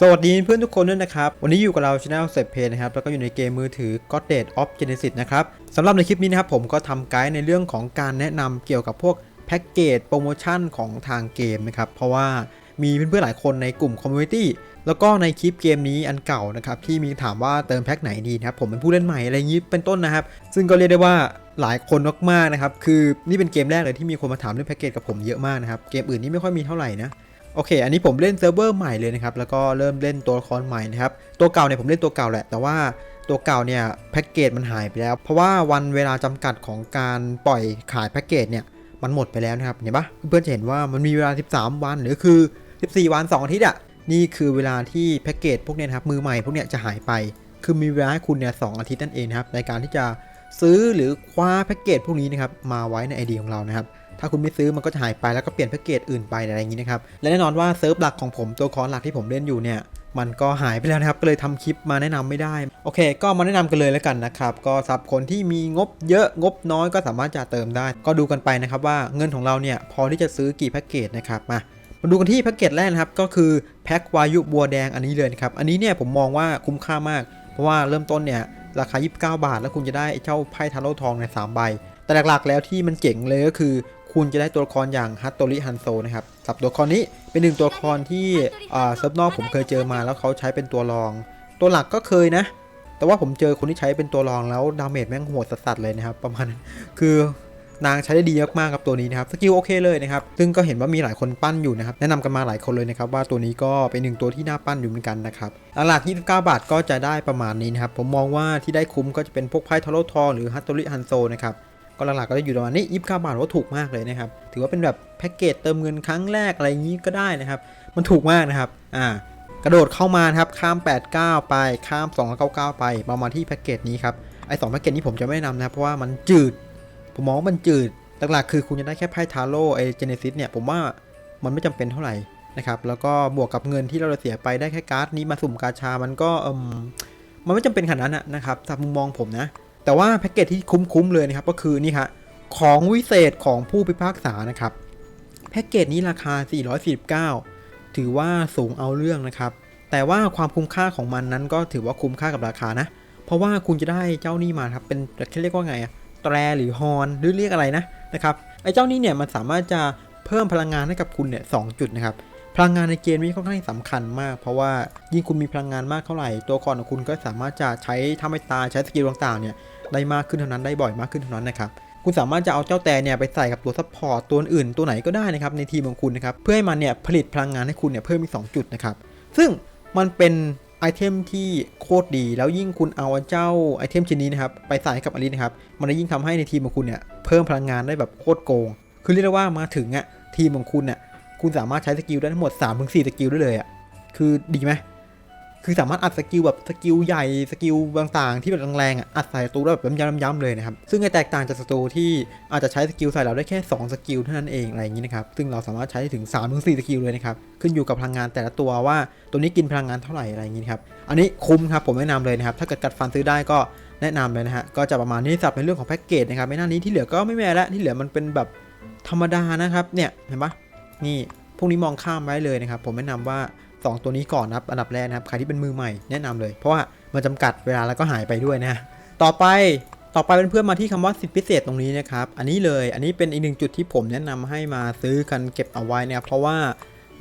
สวัสดีเพื่อนทุกคนด้วยนะครับ วันนี้อยู่กับเราช anel เซ p เพนะครับ แล้วก็อยู่ในเกมมือถือ God d a t of Genesis นะครับสำหรับในคลิปนี้นะครับผมก็ทำไกด์ในเรื่องของการแนะนำเกี่ยวกับพวกแพ็กเกจโปรโมชั่นของทางเกมนะครับ เพราะว่ามีเพื่อนๆหลายคนในกลุ่มคอมมูนิตี้แล้วก็ในคลิปเกมนี้อันเก่านะครับที่มีถามว่าเติมแพ็กไหนดีนะครับผมเป็นผู้เล่นใหม่อะไรอย่างนี้เป็นต้นนะครับ ซึ่งก็เรียกได้ว่าหลายคนมากๆนะครับคือนี่เป็นเกมแรกเลยที่มีคนมาถามเรื่องแพ็กเกจกับผมเยอะมากนะครับเกมอื่นนี่ไม่ค่อยมีเท่าไหร่นะ โอเค อันนี้ผมเล่นเซิร์ฟเวอร์ใหม่เลยนะครับ แล้วก็เริ่มเล่นตัวละครใหม่นะครับ ตัวเก่าเนี่ยผมเล่นตัวเก่าแหละ แต่ว่าตัวเก่าเนี่ยแพ็กเกจมันหายไปแล้ว เพราะว่าวันเวลาจำกัดของการปล่อยขายแพ็กเกจเนี่ย มันหมดไปแล้วนะครับ เห็นปะเพื่อนๆจะเห็นว่ามันมีเวลา 13 วัน หรือคือ 14 วัน 2 อาทิตย์อะนี่คือเวลาที่แพ็กเกจพวกเนี้ยครับ มือใหม่พวกเนี้ยจะหายไป คือมีเวลาให้คุณเนี่ยสอาทิตย์นั่นเองครับ ในการที่จะซื้อหรือคว้าแพ็กเกจพวกนี้นะครับ มาไว้ในไอเดียของเรานะครับ ถ้าคุณไม่ซื้อมันก็จะหายไปแล้วก็เปลี่ยนแพ็กเกจอื่นไปอะไรอย่างนี้นะครับ และแน่นอนว่าเซิร์ฟหลักของผมตัวคอนหลักที่ผมเล่นอยู่เนี่ยมันก็หายไปแล้วนะครับก็เลยทำคลิปมาแนะนำไม่ได้ โอเค ก็มาแนะนำกันเลยแล้วกันนะครับ ก็สำหรับคนที่มีงบเยอะงบน้อยก็สามารถจะเติมได้ ก็ดูกันไปนะครับว่าเงินของเราเนี่ยพอที่จะซื้อกี่แพ็กเกจนะครับมามาดูกันที่แพ็กเกจแรกนะครับก็คือแพ็กวายุบัวแดงอันนี้เลยครับอันนี้เนี่ยผมมองว่าคุ้มค่ามาก เพราะว่าเริ่มต้นเนี่ยราคา 29 บาท แล้วคุณจะได้เจ้าไพ่ทาโร่ทองในยสามใบแต่หลักๆแล้วที่มันเจ๋งเลยก็คือ คุณจะได้ตัวละครอย่างฮัตโตริฮันโซนะครับสับตัวละครนี้เป็นหนึ่งตัวละครที่เซิร์ฟนอกผมเคยเจอมาแล้วเขาใช้เป็นตัวรอง ตัวหลักก็เคยนะ แต่ว่าผมเจอคนที่ใช้เป็นตัวรองแล้วดาเมจแม่งโหดสัสๆเลยนะครับ ประมาณคือนางใช้ได้ดีมากๆกับตัวนี้นะครับสกิลโอเคเลยนะครับซึ่งก็เห็นว่ามีหลายคนปั้นอยู่นะครับแนะนำกันมาหลายคนเลยนะครับว่าตัวนี้ก็เป็นหนึ่งตัวที่น่าปั้นอยู่เหมือนกันนะครับหลัก29 บาทก็จะได้ประมาณนี้นะครับผมมองว่าที่ได้คุ้มก็จะเป็นพวกไพ่ทาโรทองหรือฮัตโตริฮันโซนะครับ ก็หลักๆก็จะอยู่ประมาณนี้29บาบาทว่าถูกมากเลยนะครับ ถือว่าเป็นแบบแพ็กเกจเติมเงินครั้งแรกอะไรอย่างนี้ก็ได้นะครับ มันถูกมากนะครับ อ่ากระโดดเข้ามานะครับข้าม 89 ไปข้าม 299 ไปมามาที่แพ็กเกจนี้ครับไอ้สองแพ็กเกจนี้ผมจะไม่นำนะครับเพราะว่ามันจืด ผมมองว่ามันจืดหลักๆคือคุณจะได้แค่ไพ่ทาโร่ไอเจเนซิสเนี่ยผมว่ามันไม่จำเป็นเท่าไหร่นะครับแล้วก็บวกกับเงินที่เราเสียไปได้แค่การ์ดนี้มาสุ่มกาชา มันก็เอมมันไม่จำเป็นขนาดนั้นนะครับจากมุมมองผมนะ แต่ว่าแพ็กเกจที่คุ้มๆเลยนะครับก็คือนี่ครับของวิเศษของผู้พิพากษานะครับแพ็กเกจนี้ราคา 449 ถือว่าสูงเอาเรื่องนะครับ แต่ว่าความคุ้มค่าของมันนั้นก็ถือว่าคุ้มค่ากับราคานะ เพราะว่าคุณจะได้เจ้านี่มาครับเป็นเรียกว่าไงอะแตรหรือฮอนหรือเรียกอะไรนะนะครับไอ้เจ้านี่เนี่ยมันสามารถจะเพิ่มพลังงานให้กับคุณเนี่ยสจุดนะครับ พลังงานในเกมนี้ค่อนข้างสำคัญมาก เพราะว่ายิ่งคุณมีพลังงานมากเท่าไหร่ ตัวละครของคุณก็สามารถจะใช้ทำให้ตายใช้สกิลต่างๆเนี่ยได้มากขึ้นเท่านั้นได้บ่อยมากขึ้นเท่านั้นนะครับคุณสามารถจะเอาเจ้าแต่เนี่ยไปใส่กับตัวซัพพอร์ตตัวอื่นตัวไหนก็ได้นะครับในทีมของคุณนะครับเพื่อให้มันเนี่ยผลิตพลังงานให้คุณเนี่ยเพิ่มอีก2จุดนะครับซึ่งมันเป็นไอเทมที่โคตรดี แล้วยิ่งคุณเอาเจ้าไอเทมชิ้นนี้นะครับไปใส่ให้กับอลิสนะครับมันจะยิ่งทำให้ในทีมของคุณเนี่ยเพิ่มพลังงานได้แบบโคตรโกง คือเรียกได้ว่ามาถึงอะทีมของคุณเนี่ย คุณสามารถใช้สกิลได้ทั้งหมด3-4สกิลได้เลยอะคือดีไหมคือสามารถอัดสกิลแบบสกิลใหญ่สกิลต่างๆที่แบบแรงๆอะอัดใส่ศัตรูได้แบบย้ำๆเลยนะครับซึ่งแตกต่างจากศัตรูที่อาจจะใช้สกิลใส่เราได้แค่ 2 สกิลเท่านั้นเองอะไรอย่างนี้นะครับซึ่งเราสามารถใช้ถึง3-4ถึงสสกิลเลยนะครับขึ้นอยู่กับพลังงานแต่ละตัวว่าตัวนี้กินพลังงานเท่าไหร่อะไรอย่างนี้ครับอันนี้คุ้มครับผมแนะนำเลยนะครับถ้าเกิดกัดฟันซื้อได้ก็แนะนำเลยนะฮะก็จะประมาณนี้สับในเรื่องของแพ็กเกจนะครับไม่น่านี้ที่เหลือก็ไม่แม่ล้วที่เหลือมันเป็นแบบธรรมดานะครับเนี่ยเห็นปะ นี่พวกนี้มองข้ามไว้เลยนะครับ ผมแนะนำว่า 2 ตัวนี้ก่อนนะครับอันดับแรกนะครับใครที่เป็นมือใหม่แนะนำเลย เพราะว่ามันจำกัดเวลาแล้วก็หายไปด้วยนะต่อไปต่อไปเป็นเพื่อนมาที่คำว่าสิทธิพิเศษตรงนี้นะครับอันนี้เลยอันนี้เป็นอีกหนึ่งจุดที่ผมแนะนำให้มาซื้อกันเก็บเอาไว้นะครับเพราะว่า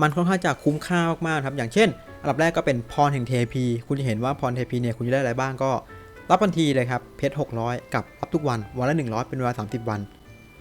มันค่อนข้างจะคุ้มค่ามากๆครับอย่างเช่น อันดับแรกก็เป็นพรแห่งเทพีคุณจะเห็นว่าพรเทพีเนี่ยคุณจะได้อะไรบ้างก็ รับทันทีเลยครับเพชร600 กับรับทุกวันวันละ 100 เป็นเวลา30 วัน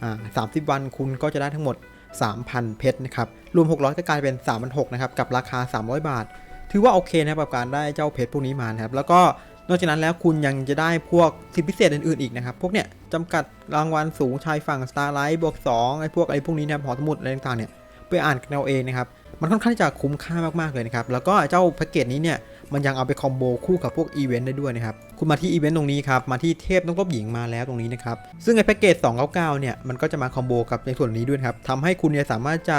อ่า30 วันคุณก็จะได้ทั้งหมด 3,000 เพชรนะครับ รวม 600 ก็กลายเป็น 3,600นะครับ กับราคา 300 บาท ถือว่าโอเคนะครับกับการได้เจ้าเพชรพวกนี้มานะครับ แล้วก็นอกจากนั้นแล้วคุณยังจะได้พวกสิทธิพิเศษอื่นๆอีกนะครับ พวกเนี้ยจำกัดรางวัลสูงชายฝั่ง Starlight บวก2ไอ้พวกไอ้พวกนี้นะครับหอสมุดอะไรต่างๆเนี่ยไปอ่านกันเอาเองนะครับ มันค่อนข้างจะคุ้มค่ามากๆเลยนะครับ แล้วก็เจ้าแพ็กเกจนี้เนี่ย มันยังเอาไปคอมโบคู่กับพวกอีเวนต์ได้ด้วยนะครับ คุณมาที่อีเวนต์ตรงนี้ครับ มาที่เทพต้องรบหญิงมาแล้วตรงนี้นะครับ ซึ่งไอ้แพ็กเกจ299 เนี่ย มันก็จะมาคอมโบกับในส่วนนี้ด้วยครับทำให้คุณเนี่ยสามารถจะ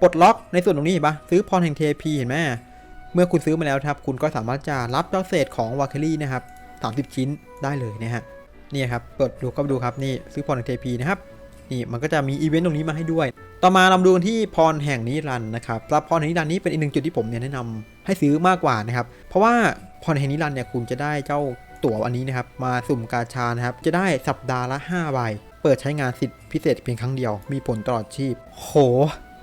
ปลดล็อกในส่วนตรงนี้เห็นปะซื้อพรแห่งเทพีเห็นไหมเมื่อคุณซื้อมาแล้วครับ คุณก็สามารถจะรับเจ้าเศษของวาเคลี่นะครับ30 ชิ้นได้เลยนะฮะ นี่ครับ เปิดดูก็ดูครับ นี่ซื้อพรแห่งเทพีนะครับ นี่มันก็จะมีอีเวนต์ตรงนี้มาให้ด้วย ต่อมาเราดูกันที่พรแห่งนิรันดร์นะครับสำหรับพรแห่งนิรันดร์นี้เป็นอีกหนึ่งจุดที่ผมเนี่ยแนะน ให้ซื้อมากกว่านะครับ เพราะว่าพรแห่งนิรันด์เนี่ยคุณจะได้เจ้าตั๋วอันนี้นะครับ มาสุ่มกาชานะครับ จะได้สัปดาห์ละ5ใบ เปิดใช้งานสิทธิพิเศษเพียงครั้งเดียว มีผลตลอดชีพ โห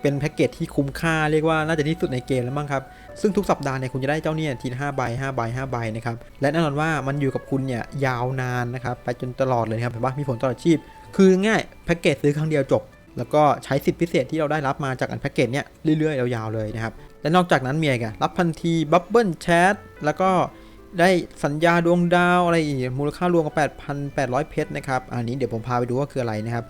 เป็นแพ็กเกจที่คุ้มค่าเรียกว่าน่าจะที่สุดในเกมแล้วมั้งครับ ซึ่งทุกสัปดาห์เนี่ยคุณจะได้เจ้าเนี่ยทีละ5ใบ5ใบ5ใบนะครับ และแน่นอนว่ามันอยู่กับคุณเนี่ยยาวนานนะครับไปจนตลอดเลยครับเห็นปะมีผลตลอดชีพ คือง่ายแพ็กเกจซื้อครั้งเดียวจบแล้วก็ใช้สิทธิพิเศษที่เราได้รับมาจากอันแพ็กเกจเนี่ยเรื่อยๆยาวๆเลยนะครับ และนอกจากนั้นมีอะไรกันรับพันทีบับเบิลแชทแล้วก็ได้สัญญาดวงดาวอะไรอีก มูลค่ารวมกับ8,800 เพชรนะครับ อันนี้เดี๋ยวผมพาไปดูว่าคืออะไรนะครับ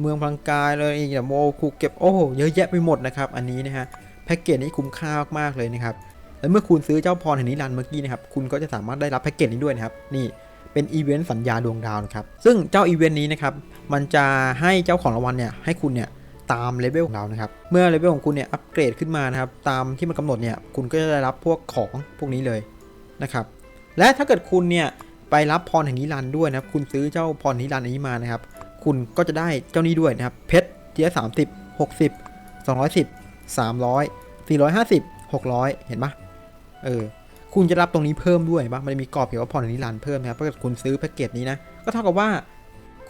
เมืองพลังกายเลยอีกอย่างโมคูเก็บโอ้โหเยอะแยะไปหมดนะครับ อันนี้นะฮะแพ็กเกจนี้คุ้มค่ามากๆเลยนะครับ และเมื่อคุณซื้อเจ้าพรแห่งนิรันเมื่อกี้นะครับ คุณก็จะสามารถได้รับแพ็กเกจนี้ด้วยนะครับ นี่เป็นอีเวนต์สัญญาดวงดาวนะครับ ซึ่งเจ้าอีเวนต์นี้นะครับ มันจะให้เจ้าของรางวัลเนี่ยให้คุณเนี่ย ตามเลเวลของเรานะครับ เมื่อเลเวลของคุณเนี่ยอัปเกรดขึ้นมานะครับ ตามที่มันกำหนดเนี่ยคุณก็จะได้รับพวกของพวกนี้เลยนะครับ และถ้าเกิดคุณเนี่ยไปรับพรแห่งนิรันด์ด้วยนะครับ คุณซื้อเจ้าพรนิรันดร์อันนี้มานะครับ คุณก็จะได้เจ้านี้ด้วยนะครับ เพชรเทียสามสิบหกสิบสองร้อยสิบสามร้อยสี่ร้อยห้าสิบหกร้อยเห็นปะเออคุณจะรับตรงนี้เพิ่มด้วยเห็นปะมันจะมีกรอบเกี่ยวกับพรแห่งนิรันด์เพิ่มนะครับถ้าเกิดคุณซื้อแพ็กเกจนี้นะก็เท่ากับว่า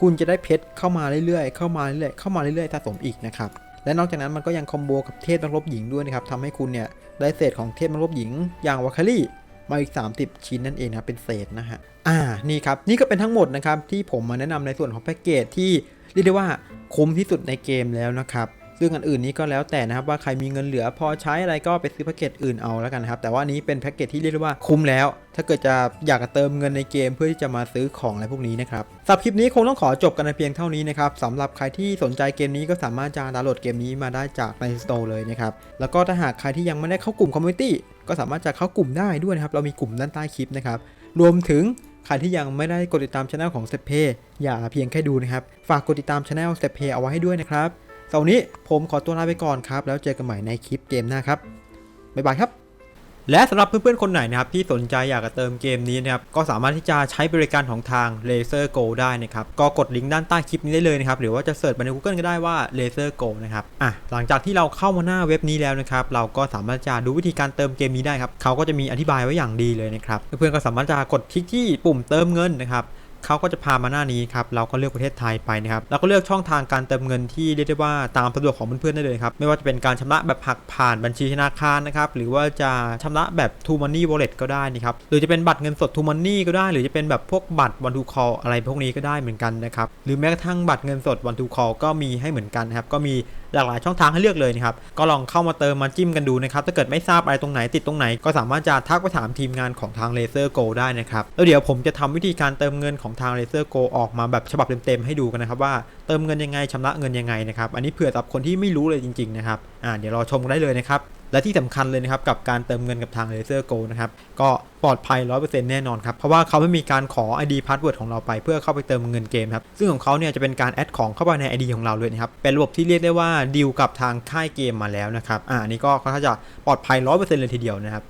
คุณจะได้เพชรเข้ามาเรื่อยๆ เข้ามาเรื่อยๆ เข้ามาเรื่อยๆ สะสมอีกนะครับ และนอกจากนั้นมันก็ยังคอมโบกับเทพนักรบหญิงด้วยนะครับทำให้คุณเนี่ยได้เศษของเทพนักรบหญิง อย่างวาคารี่มาอีก 30 ชิ้นนั่นเองนะครับเป็นเศษนะฮะ อ่า นี่ครับ นี่ก็เป็นทั้งหมดนะครับที่ผมมาแนะนำในส่วนของแพ็กเกจที่เรียกได้ว่าคุ้มที่สุดในเกมแล้วนะครับ ซึ่งอันอื่นนี้ก็แล้วแต่นะครับว่าใครมีเงินเหลือพอใช้อะไรก็ไปซื้อแพ็กเกจอื่นเอาแล้วกันนะครับ แต่ว่านี้เป็นแพ็กเกจที่เรียกว่าคุ้มแล้ว ถ้าเกิดจะอยากเติมเงินในเกมเพื่อที่จะมาซื้อของอะไรพวกนี้นะครับสำหรับคลิปนี้คงต้องขอจบกันในเพียงเท่านี้นะครับสำหรับใครที่สนใจเกมนี้ก็สามารถจะดาวน์โหลดเกมนี้มาได้จากในสโตร์เลยนะครับแล้วก็ถ้าหากใครที่ยังไม่ได้เข้ากลุ่มคอมมูนิตี้ก็สามารถจะเข้ากลุ่มได้ด้วยนะครับเรามีกลุ่มด้านใต้คลิปนะครับรวมถึงใครที่ยังไม่ได้กดติดตามช anel ของ s t e p a y อย่าเพียงแค่ดูนะครับ ฝากกดติดตามช anel s t e p a y เอาไว้ให้ด้วยนะครับ สำหรับวันนี้ผมขอตัวลาไปก่อนครับ แล้วเจอกันใหม่ในคลิปเกมหน้าครับ บ๊ายบายครับและสำหรับเพื่อนๆ คนไหนนะครับที่สนใจอยากจะเติมเกมนี้นะครับก็สามารถที่จะใช้บริการของทาง Laser Go ได้นะครับก็กดลิงก์ด้านใต้คลิปนี้ได้เลยนะครับหรือว่าจะเสิร์ชไปใน Google ก็ได้ว่า Laser Go นะครับอะหลังจากที่เราเข้ามาหน้าเว็บนี้แล้วนะครับเราก็สามารถจะดูวิธีการเติมเกมนี้ได้ครับเขาก็จะมีอธิบายไว้อย่างดีเลยนะครับเพื่อนๆก็สามารถจะกดคลิกที่ปุ่มเติมเงินนะครับ เขาก็จะพามาหน้านี้ครับเราก็เลือกประเทศไทยไปนะครับแล้วก็เลือกช่องทางการเติมเงินที่เรียกได้ว่าตามสะดวกของเพื่อนๆได้เลยครับไม่ว่าจะเป็นการชำระแบบหักผ่านบัญชีธนาคารนะครับหรือว่าจะชำระแบบ True Money Wallet ก็ได้นะครับหรือจะเป็นบัตรเงินสด True Money ก็ได้ หรือจะเป็นแบบพวกบัตร One to Call อะไรพวกนี้ก็ได้เหมือนกันนะครับหรือแม้กระทั่งบัตรเงินสด One to Call ก็มีให้เหมือนกันนะครับก็มี หลากหลายช่องทางให้เลือกเลยนะครับก็ลองเข้ามาเติมมาจิ้มกันดูนะครับถ้าเกิดไม่ทราบอะไรตรงไหนติดตรงไหน ก็สามารถจะทักไปถามทีมงานของทางเลเซอร์โกได้นะครับแล้วเดี๋ยวผมจะทำวิธีการเติมเงินของทางเลเซอร์โกออกมาแบบฉบับเต็มๆให้ดูกันนะครับว่าเติมเงินยังไงชำระเงินยังไงนะครับ อันนี้เผื่อสำหรับคนที่ไม่รู้เลยจริงๆนะครับอ่าเดี๋ยวรอชมกันได้เลยนะครับ และที่สำคัญเลยนะครับกับการเติมเงินกับทาง Laser Go นะครับ ก็ปลอดภัย 100%แน่นอนครับ เพราะว่าเขาไม่มีการขอ ID Password ของเราไปเพื่อเข้าไปเติมเงินเกมครับ ซึ่งของเขาเนี่ยจะเป็นการแอดของเข้าไปใน ID ของเราเลยนะครับ เป็นระบบที่เรียกได้ว่าดีลกับทางค่ายเกมมาแล้วนะครับ อ่าอันนี้ก็ค่อนข้างจะปลอดภัย 100%เลยทีเดียวนะครับ